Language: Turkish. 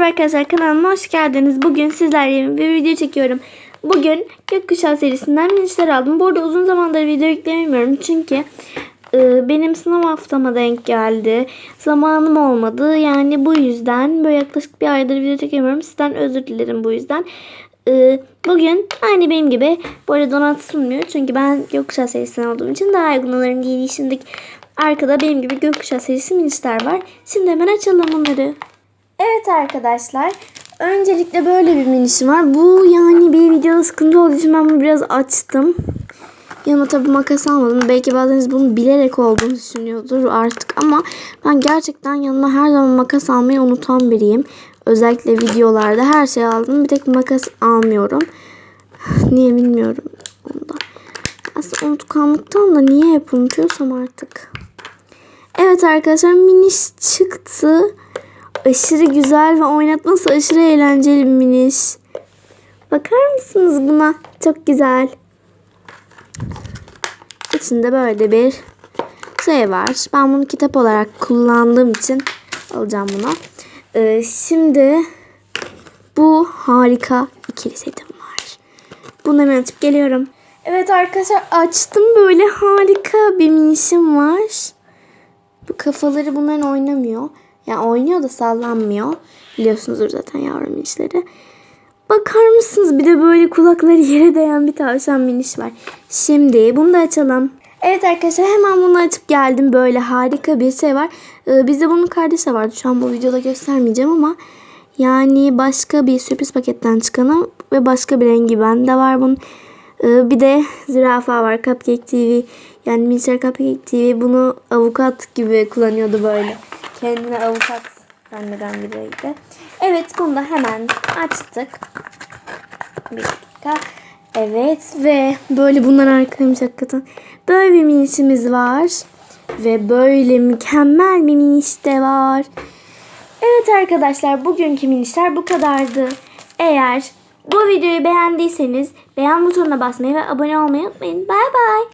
Merhaba arkadaşlar kanalıma hoş geldiniz. Bugün sizlerle bir video çekiyorum. Bugün Gökkuşağı serisinden minişler aldım. Bu arada uzun zamandır video yüklemiyorum çünkü e, benim sınav haftama denk geldi. Zamanım olmadı. Yani bu yüzden böyle yaklaşık bir aydır video çekemiyorum. Sizden özür dilerim bu yüzden. E, bugün aynı benim gibi bu arada donat sunmuyor. Çünkü ben Gökkuşağı serisinden olduğum için daha uygun onların giydiği şimdilik arkada benim gibi Gökkuşağı serisi minişler var. Şimdi hemen açalım onları. Evet arkadaşlar. Öncelikle böyle bir minişim var. Bu yani bir videoda sıkıntı olduğu için ben bunu biraz açtım. Yanıma tabi makas almadım. Belki bazılarınız bunu bilerek olduğunu düşünüyordur artık ama ben gerçekten yanıma her zaman makas almayı unutan biriyim. Özellikle videolarda her şey aldım. Bir tek makas almıyorum. Niye bilmiyorum onda. Aslında unutkanlıktan da niye hep unutuyorsam artık. Evet arkadaşlar miniş çıktı. Aşırı güzel ve oynatması aşırı eğlenceli bir miniş. Bakar mısınız buna? Çok güzel. İçinde böyle bir şey var. Ben bunu kitap olarak kullandığım için alacağım bunu. Ee, şimdi bu harika ikili setim var. Bunu hemen açıp geliyorum. Evet arkadaşlar açtım böyle harika bir minişim var. Bu kafaları bunların oynamıyor. Yani oynuyor da sallanmıyor. Biliyorsunuzdur zaten yavru minişleri. Bakar mısınız? Bir de böyle kulakları yere değen bir tavşan miniş var. Şimdi bunu da açalım. Evet arkadaşlar hemen bunu açıp geldim. Böyle harika bir şey var. Ee, bizde bunun kardeşi vardı. Şu an bu videoda göstermeyeceğim ama yani başka bir sürpriz paketten çıkanı ve başka bir rengi bende var bunun. Ee, bir de zürafa var. Cupcake TV. Yani Minişler Cupcake TV bunu avukat gibi kullanıyordu böyle. Kendine avukat zanneden biriydi. Evet bunu hemen açtık. Bir dakika. Evet ve böyle bunlar harikaymış hakikaten. Böyle bir minişimiz var. Ve böyle mükemmel bir miniş de var. Evet arkadaşlar bugünkü minişler bu kadardı. Eğer bu videoyu beğendiyseniz beğen butonuna basmayı ve abone olmayı unutmayın. Bay bay.